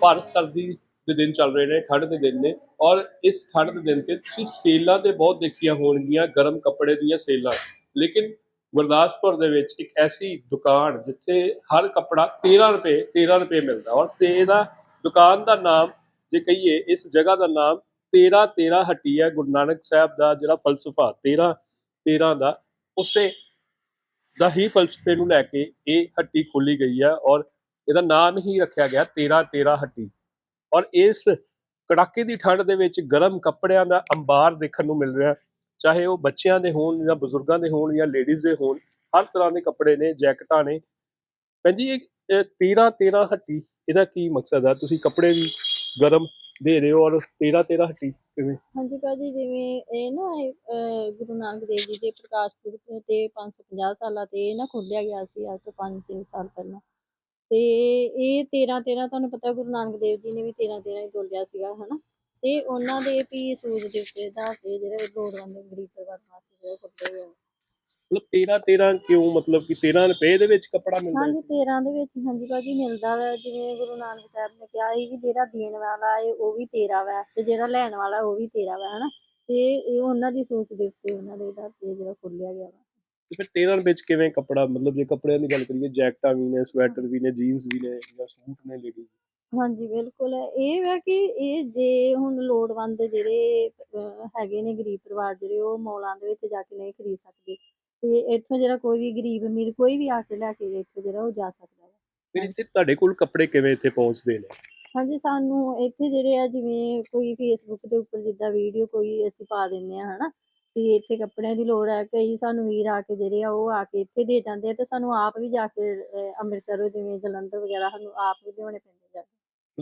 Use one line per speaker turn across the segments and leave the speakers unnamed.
ਭਰ ਸਰਦੀ ਦੇ ਦਿਨ ਚੱਲ ਰਹੇ ਨੇ, ਠੰਡ ਦੇ ਦਿਨ ਨੇ ਔਰ ਇਸ ਠੰਡ ਦੇ ਦਿਨ ਤੇ ਤੁਸੀਂ ਸੇਲਾਂ ਤੇ ਬਹੁਤ ਦੇਖੀਆਂ ਹੋਣਗੀਆਂ, ਗਰਮ ਕੱਪੜੇ ਦੀਆਂ ਸੇਲਾਂ। ਲੇਕਿਨ ਗੁਰਦਾਸਪੁਰ ਦੇ ਵਿੱਚ ਇੱਕ ਐਸੀ ਦੁਕਾਨ ਜਿੱਥੇ ਹਰ ਕੱਪੜਾ 13 ਰੁਪਏ 13 ਰੁਪਏ ਮਿਲਦਾ ਔਰ ਤੇ ਇਹਦਾ ਦੁਕਾਨ ਦਾ ਨਾਮ ਜੇ ਕਹੀਏ, ਇਸ ਜਗ੍ਹਾ ਦਾ ਨਾਮ 13 13 ਹੱਟੀ ਹੈ, ਗੁਰੂ ਨਾਨਕ ਸਾਹਿਬ ਦਾ ਜਿਹੜਾ ਫਲਸਫਾ 13 13 ਦਾ, ਉਸੇ ਦਾ ਹੀ ਫਲਸਫੇ ਨੂੰ ਲੈ ਕੇ ਇਹ ਹੱਟੀ ਖੋਲੀ ਗਈ ਹੈ ਔਰ ਇਹਦਾ ਨਾਮ ਹੀ ਰੱਖਿਆ ਗਿਆ 13 13 ਹੱਟੀ। ਔਰ ਇਸ ਕੜਾਕੇ ਦੀ ਠੰਡ ਦੇ ਵਿੱਚ ਗਰਮ ਕੱਪੜਿਆਂ ਦਾ ਅੰਬਾਰ ਦੇਖਣ ਨੂੰ ਮਿਲ ਰਿਹਾ। ਚਾਹੇ ਉਹ ਬੱਚਿਆਂ ਦੇ ਹੋਣ ਜਾਂ ਬਜ਼ੁਰਗਾਂ ਦੇ ਹੋਣ ਜਾਂ ਲੇਡੀਜ਼ ਦੇ ਹੋਣ ਹਰ ਤਰ੍ਹਾਂ ਦੇ ਕੱਪੜੇ ਨੇ ਜੈਕਟਾਂ ਨੇ। ਭੈਣ ਜੀ ਇਹ 13 13 ਹੱਟੀ ਇਹਦਾ ਕੀ ਮਕਸਦ ਹੈ ਤੁਸੀਂ ਕੱਪੜੇ ਵੀ ਗਰਮ ਦੇ ਰਹੇ ਹੋ ਔਰ 13 13 ਹੱਟੀ ਕਿਵੇਂ?
ਹਾਂਜੀ ਭਾਜੀ ਜਿਵੇਂ ਇਹ ਨਾ ਇਹ, ਅਹ, ਗੁਰੂ ਨਾਨਕ ਦੇਵ ਜੀ ਦੇ ਪ੍ਰਕਾਸ਼ ਪੁਰਬ ਤੇ 550 ਸਾਲਾਂ ਤੇ ਇਹ ਨਾ ਖੋਲਿਆ ਗਿਆ ਸੀ ਅੱਜ ਤੋਂ 5-6 ਸਾਲ ਪਹਿਲਾਂ। ਤੇ ਇਹ 13 13 ਤੁਹਾਨੂੰ ਪਤਾ ਗੁਰੂ ਨਾਨਕ ਦੇਵ ਜੀ ਨੇ ਵੀ 13 13 ਹੀ ਤੋਲਿਆ ਸੀਗਾ ਹਨਾ? ਤੇ ਉਹਨਾਂ ਦੇ ਵੀ ਸੂਰਜ ਦੇ ਉੱਤੇ ਦਾ ਕੇ ਜਿਹੜੇ ਲੋੜਵੰਦ ਗਰੀਬ ਪਰਿਵਾਰ ਵਾਸਤੇ ਜਿਹੜੇ ਹੋਏ ਆ।
ਮਤਲਬ 13 13 ਕਿਉਂ ਮਤਲਬ ਕਿ 13 ਰੁਪਏ ਦੇ ਵਿੱਚ ਕੱਪੜਾ ਮਿਲਦਾ
ਹਾਂਜੀ 13 ਦੇ ਵਿੱਚ ਹਾਂਜੀ ਭਾਜੀ ਮਿਲਦਾ ਵਾ। ਜਿਵੇਂ ਗੁਰੂ ਨਾਨਕ ਸਾਹਿਬ ਨੇ ਕਿਹਾ ਸੀ ਵੀ ਜਿਹੜਾ ਦੇਣ ਵਾਲਾ ਹੈ ਉਹ ਵੀ ਤੇਰਾ ਵਾ ਤੇ ਜਿਹੜਾ ਲੈਣ ਵਾਲਾ ਉਹ ਵੀ ਤੇਰਾ ਵਾ ਹਨਾ? ਤੇ ਇਹ ਉਹਨਾਂ ਦੀ ਸੋਚ ਦੇ ਉੱਤੇ ਉਹਨਾਂ ਦੇ ਦਾ ਤੇ ਜਿਹੜਾ ਖੋਲਿਆ ਗਿਆ ਵਾ।
ਤੇ ਫਿਰ 13 ਰੁਪਏ ਵਿੱਚ ਕਿਵੇਂ ਕੱਪੜਾ? ਮਤਲਬ ਜੇ ਕੱਪੜਿਆਂ ਦੀ ਗੱਲ ਕਰੀਏ ਜੈਕਟਾਂ ਵੀ ਨੇ ਸਵੈਟਰ ਵੀ ਨੇ ਜੀਨਸ ਵੀ ਨੇ ਜਾਂ ਸੂਟ ਨੇ ਲੇਡੀਜ਼
ਹਾਂਜੀ ਬਿਲਕੁਲ। ਇਹ ਵਾ ਕਿ ਇਹ ਜੇ ਹੁਣ ਲੋੜਵੰਦ ਜਿਹੜੇ ਅਹ, ਹੈਗੇ ਨੇ ਗਰੀਬ ਪਰਿਵਾਰ ਜਿਹੜੇ ਉਹ ਮੌਲਾਂ ਦੇ ਵਿੱਚ ਜਾ ਕੇ ਨਹੀਂ ਖਰੀਦ ਸਕਦੇ। ਤੇ ਇੱਥੋਂ ਜਿਹੜਾ ਕੋਈ ਵੀ ਗਰੀਬ ਅਮੀਰ ਕੋਈ ਵੀ ਆ ਕੇ ਲੈ ਕੇ ਇੱਥੋਂ ਜਿਹੜਾ ਉਹ ਜਾ ਸਕਦਾ ਹੈ
ਫਿਰ ਇੱਥੇ ਤੁਹਾਡੇ ਕੋਲ ਕੱਪੜੇ ਕਿਵੇਂ ਇੱਥੇ ਪਹੁੰਚਦੇ ਨੇ?
ਹਾਂਜੀ ਸਾਨੂੰ ਇੱਥੇ ਜਿਹੜੇ ਆ ਜਿਵੇਂ ਕੋਈ ਫੇਸਬੁੱਕ ਦੇ ਉੱਪਰ ਜਿੱਦਾਂ ਵੀਡੀਓ ਕੋਈ ਅਸੀਂ ਪਾ ਦਿੰਨੇ ਆ ਹਨਾ? ਵੀ ਇੱਥੇ ਕੱਪੜਿਆਂ ਦੀ ਲੋੜ ਹੈ ਕਈ ਸਾਨੂੰ ਵੀਰ ਆ ਕੇ ਜਿਹੜੇ ਆ ਉਹ ਆ ਕੇ ਇੱਥੇ ਦੇ ਜਾਂਦੇ ਆ ਤੇ ਸਾਨੂੰ ਆਪ ਵੀ ਜਾ ਕੇ ਅਹ, ਅੰਮ੍ਰਿਤਸਰ ਜਿਵੇਂ ਜਲੰਧਰ ਵਗੈਰਾ ਸਾਨੂੰ ਆਪ ਵੀ ਲਿਆਉਣੇ ਪੈਂਦੇ ਜਾ ਕੇ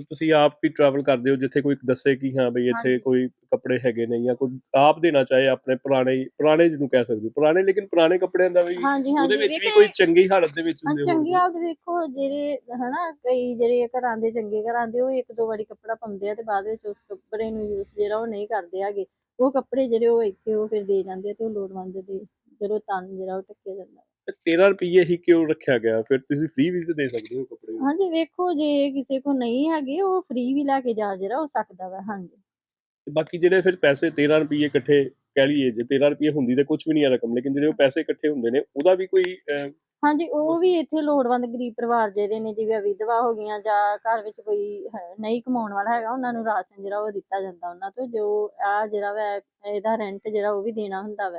ਤੁਸੀਂ ਆਪ ਵੀ ਟਰੈਵਲ ਕਰਦੇ ਹੋ ਜਿੱਥੇ ਕੋਈ ਦੱਸੇ ਕਿ ਹਾਂ ਬਈ ਇੱਥੇ
ਹਾਂਜੀ।
ਕੋਈ ਕੱਪੜੇ ਹੈਗੇ ਨੇ ਜਾਂ ਕੋਈ ਆਪ ਦੇਣਾ ਚਾਹੇ ਆਪਣੇ ਪੁਰਾਣੇ ਪੁਰਾਣੇ ਜਿਹਨੂੰ ਕਹਿ ਸਕਦੇ ਹੋ ਪੁਰਾਣੇ ਲੇਕਿਨ ਪੁਰਾਣੇ ਕੱਪੜਿਆਂ ਦਾ ਵੀ
ਹਾਂਜੀ
ਉਹਦੇ
ਹਾਂਜੀ
ਵਿੱਚ ਵੀ
ਵੇਖੇ-
ਕੋਈ ਚੰਗੀ ਹਾਲਤ ਦੇ ਵਿੱਚ
ਹਾਂ
ਹੁੰਦੇ
ਚੰਗੀ
ਹੋਣਗੇ।
ਹਾਲਤ ਵੇਖੋ ਜਿਹੜੇ ਹਨਾ ਕਈ ਜਿਹੜੇ ਘਰਾਂ ਦੇ ਚੰਗੇ ਘਰਾਂ ਦੇ ਉਹ ਇੱਕ ਦੋ ਵਾਰੀ ਕੱਪੜਾ ਪਾਉਂਦੇ ਆ ਤੇ ਬਾਅਦ ਵਿੱਚ ਉਸ ਕੱਪੜੇ ਨੂੰ ਯੂਜ਼ ਜਿਹੜਾ ਉਹ ਨਹੀਂ ਕਰਦੇ ਹੈਗੇ ਉਹ ਕੱਪੜੇ ਜਿਹੜੇ ਉਹ ਇੱਥੇ ਉਹ ਫਿਰ ਦੇ ਜਾਂਦੇ ਤੇ ਉਹ ਲੋੜਵੰਦ ਦੇ ਜਦੋਂ ਤਨ ਜਿਹੜਾ ਉਹ ਟੱਕਿਆ ਜਾਂਦਾ।
ਤੇ 13 ਰੁਪਏ ਹੀ ਕਿਉਂ ਰੱਖਿਆ ਗਿਆ? ਫਿਰ ਤੁਸੀਂ ਫ੍ਰੀ ਵੀ ਦੇ ਸਕਦੇ ਹੋ ਕੱਪੜੇ।
ਹਾਂਜੀ ਵੇਖੋ ਜੇ ਕਿਸੇ ਕੋ ਨਹੀਂ ਹੈਗੇ ਉਹ ਫ੍ਰੀ ਵੀ ਲੈ ਕੇ ਜਾ ਜਿਹੜਾ ਉਹ ਸਕਦਾ ਵਾ ਹਾਂਜੀ।
ਤੇ ਬਾਕੀ ਜਿਹੜੇ ਫਿਰ ਪੈਸੇ 13 ਰੁਪਏ ਇਕੱਠੇ ਕਹਿ ਲਈਏ ਜੇ 13 ਰੁਪਏ ਹੁੰਦੀ ਤਾਂ ਕੁਝ ਵੀ ਨਹੀਂ ਆ ਰਕਮ ਲੇਕਿਨ ਜਿਹੜੇ ਉਹ ਪੈਸੇ ਇਕੱਠੇ ਹੁੰਦੇ ਨੇ ਉਹਦਾ ਵੀ ਕੋਈ
ਹਾਂਜੀ ਉਹ ਵੀ ਇੱਥੇ ਲੋੜਵੰਦ ਗਰੀਬ ਪਰਿਵਾਰ ਜਿਹੜੇ ਨੇ ਜਿਵੇਂ ਵਿਧਵਾ ਹੋ ਗਈਆਂ ਜਾਂ ਘਰ ਵਿੱਚ ਕੋਈ ਹੈ- ਨਹੀਂ ਕਮਾਉਣ ਵਾਲਾ ਹੈਗਾ ਉਹਨਾਂ ਨੂੰ ਰਾਸ਼ਨ ਜਿਹੜਾ ਉਹ ਦਿੱਤਾ ਜਾਂਦਾ ਉਹਨਾਂ ਤੋਂ ਜੋ ਆ ਜਿਹੜਾ ਵਾ ਇਹਦਾ ਰੈਂਟ ਜਿਹੜਾ ਉਹ ਵੀ ਦੇਣਾ ਹੁੰਦਾ ਵਾ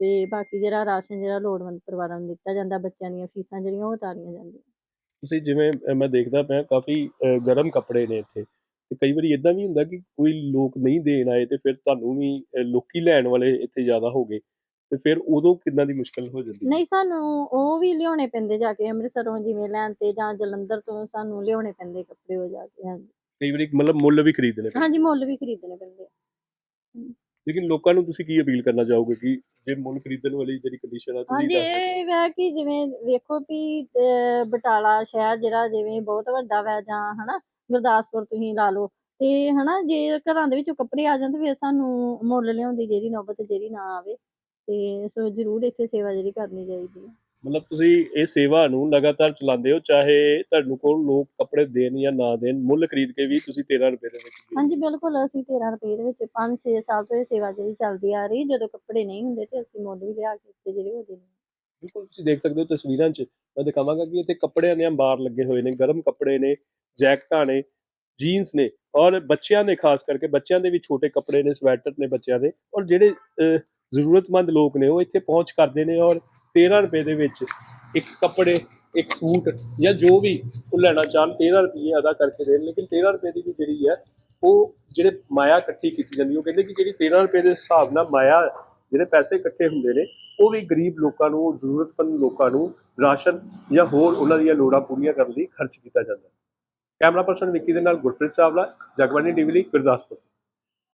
ਤੇ ਬਾਕੀ ਜਿਹੜਾ ਰਾਸ਼ਨ ਜਿਹੜਾ ਲੋੜਵੰਦ ਪਰਿਵਾਰਾਂ ਨੂੰ ਦਿੱਤਾ ਜਾਂਦਾ ਬੱਚਿਆਂ ਦੀਆਂ ਫੀਸਾਂ ਜਿਹੜੀਆਂ ਉਹ ਉਤਾਰੀਆਂ ਜਾਂਦੀਆਂ।
ਤੁਸੀਂ ਜਿਵੇਂ ਅਹ, ਮੈਂ ਦੇਖਦਾ ਪਿਆ ਕਾਫੀ ਅਹ, ਗਰਮ ਕੱਪੜੇ ਨੇ ਇੱਥੇ ਤੇ ਕਈ ਵਾਰੀ ਇਦਾਂ ਵੀ ਹੁੰਦਾ ਕਿ ਕੋਈ ਲੋਕ ਨਹੀਂ ਦੇਣ ਆਏ ਤੇ ਫਿਰ ਤੁਹਾਨੂੰ ਵੀ ਅਹ, ਲੋਕੀ ਲੈਣ ਵਾਲੇ ਇੱਥੇ ਜ਼ਿਆਦਾ ਹੋ ਗਏ। ਤੇ ਫਿਰ ਉਦੋਂ ਕਿੰਨਾ ਦੀ ਮੁਸ਼ਕਲ ਹੋ ਜਾਂਦੀ
ਨਹੀਂ ਸਾਨੂੰ ਉਹ ਵੀ ਲਿਆਉਣੇ ਪੈਂਦੇ ਜਾ ਕੇ ਅੰਮ੍ਰਿਤਸਰੋਂ ਜਿਵੇਂ ਲੈਣ ਤੇ ਜਾਂ ਜਲੰਧਰ ਤੋਂ ਸਾਨੂੰ ਲਿਆਉਣੇ ਪੈਂਦੇ ਕੱਪੜੇ ਉਹ ਜਾ ਕੇ ਹਾਂਜੀ।
ਕਈ ਵਾਰੀ ਮਤਲਬ ਮੁੱਲ ਵੀ ਖਰੀਦਣੇ ਪੈਂਦੇ।
ਹਾਂਜੀ ਮੁੱਲ ਵੀ ਖਰੀਦਣੇ ਪੈਂਦੇ ਆ।
ਲੇਕਿਨ ਲੋਕਾਂ ਨੂੰ ਤੁਸੀਂ ਕੀ ਅਪੀਲ ਕਰਨਾ ਚਾਹੋਗੇ ਕਿ ਜੇ ਮੁੱਲ ਖਰੀਦਣ ਵਾਲੀ ਜਿਹੜੀ ਕੰਡੀਸ਼ਨ ਆ
ਹਾਂਜੀ
ਤੁਸੀਂ ਦੱਸ ਦਿਓ।
ਇਹ ਵੈ ਕਿ ਜਿਵੇਂ ਵੇਖੋ ਵੀ ਅਹ, ਬਟਾਲਾ ਸ਼ਹਿਰ ਜਿਹੜਾ ਜਿਵੇਂ ਬਹੁਤ ਵੱਡਾ ਵੈ ਜਾਂ ਹਨਾ ਗੁਰਦਾਸਪੁਰ ਤੁਸੀਂ ਲਾ ਲਓ ਤੇ ਹਨਾ ਜੇ ਘਰਾਂ ਦੇ ਵਿੱਚੋਂ ਕੱਪੜੇ ਆ ਜਾਣ ਤੇ ਫਿਰ ਸਾਨੂੰ ਮੁੱਲ ਲਿਆਉਣ ਦੀ ਜਿਹੜੀ ਨੌਬਤ ਜਿਹੜੀ ਨਾ ਆਵੇ। ਤੇ ਸੋ ਜ਼ਰੂਰ ਇੱਥੇ ਸੇਵਾ ਜਿਹੜੀ ਕਰਨੀ ਚਾਹੀਦੀ ਹੈ
ਮਤਲਬ ਤੁਸੀਂ ਇਹ ਸੇਵਾ ਨੂੰ ਲਗਾਤਾਰ ਚਲਾਉਂਦੇ ਹੋ ਚਾਹੇ ਤੁਹਾਨੂੰ ਕੋਲ ਲੋਕ ਕੱਪੜੇ ਦੇਣ ਜਾਂ ਨਾ ਦੇਣ ਮੁੱਲ ਖਰੀਦ ਕੇ ਵੀ ਤੁਸੀਂ 13 ਰੁਪਏ ਦੇ ਵਿੱਚ।
ਹਾਂਜੀ ਬਿਲਕੁਲ ਅਸੀਂ 13 ਰੁਪਏ ਦੇ ਵਿੱਚ 5-6 ਸਾਲ ਤੋਂ ਇਹ ਸੇਵਾ ਜਿਹੜੀ ਚੱਲਦੀ ਆ ਰਹੀ ਜਦੋਂ ਕੱਪੜੇ ਨਹੀਂ ਹੁੰਦੇ ਤੇ ਅਸੀਂ ਮੁੱਲ ਵੀ ਲਿਆ ਕੇ ਇੱਥੇ ਜਿਹੜੇ ਉਹ ਦੇਣੇ
ਬਿਲਕੁਲ ਤੁਸੀਂ ਦੇਖ ਸਕਦੇ ਹੋ ਤਸਵੀਰਾਂ 'ਚ ਮੈਂ ਦਿਖਾਵਾਂਗਾ ਕਿ ਇੱਥੇ ਕੱਪੜਿਆਂ ਦੇ ਅੰਬਾਰ ਲੱਗੇ ਹੋਏ ਨੇ ਗਰਮ ਕੱਪੜੇ ਨੇ ਜੈਕਟਾਂ ਨੇ ਜੀਨਸ ਨੇ ਔਰ ਬੱਚਿਆਂ ਦੇ ਖਾਸ ਕਰਕੇ ਬੱਚਿਆਂ ਦੇ ਵੀ ਛੋਟੇ ਕੱਪੜੇ ਨੇ ਸਵੈਟਰ ਨੇ ਬੱਚਿਆਂ ਦੇ ਔਰ ਜਿਹੜੇ ਅਹ, ਜ਼ਰੂਰਤਮੰਦ ਲੋਕ ਨੇ, ਉਹ ਇੱਥੇ ਪਹੁੰਚ ਕਰਦੇ ਨੇ ਔਰ 13 ਰੁਪਏ ਦੇ ਵਿੱਚ ਇੱਕ ਕੱਪੜੇ, ਇੱਕ ਸੂਟ ਜਾਂ ਜੋ ਵੀ ਉਹ ਲੈਣਾ ਚਾਹਣ 13 ਰੁਪਏ ਅਦਾ ਕਰਕੇ ਦੇਣ। ਲੇਕਿਨ 13 ਰੁਪਏ ਦੀ ਵੀ ਜਿਹੜੀ ਹੈ, ਉਹ ਜਿਹੜੇ ਮਾਇਆ ਇਕੱਠੀ ਕੀਤੀ ਜਾਂਦੀ ਉਹ ਕਹਿੰਦੇ ਕਿ ਜਿਹੜੀ 13 ਰੁਪਏ ਦੇ ਹਿਸਾਬ ਨਾਲ ਮਾਇਆ, ਜਿਹੜੇ ਪੈਸੇ ਇਕੱਠੇ ਹੁੰਦੇ ਨੇ, ਉਹ ਵੀ ਗਰੀਬ ਲੋਕਾਂ ਨੂੰ, ਜ਼ਰੂਰਤਮੰਦ ਲੋਕਾਂ ਨੂੰ ਰਾਸ਼ਨ ਜਾਂ ਹੋਰ ਉਹਨਾਂ ਦੀਆਂ ਲੋੜਾਂ ਪੂਰੀਆਂ ਕਰਨ ਲਈ ਖਰਚ ਕੀਤਾ ਜਾਂਦਾ ਹੈ। ਕੈਮਰਾ ਪਰਸਨ ਵਿੱਕੀ ਦੇ ਨਾਲ ਗੁਰਪ੍ਰੀਤ ਚਾਵਲਾ ਜਗਬਾਨੀ ਟੀਵੀ ਲਈ ਗੁਰਦਾਸਪੁਰ।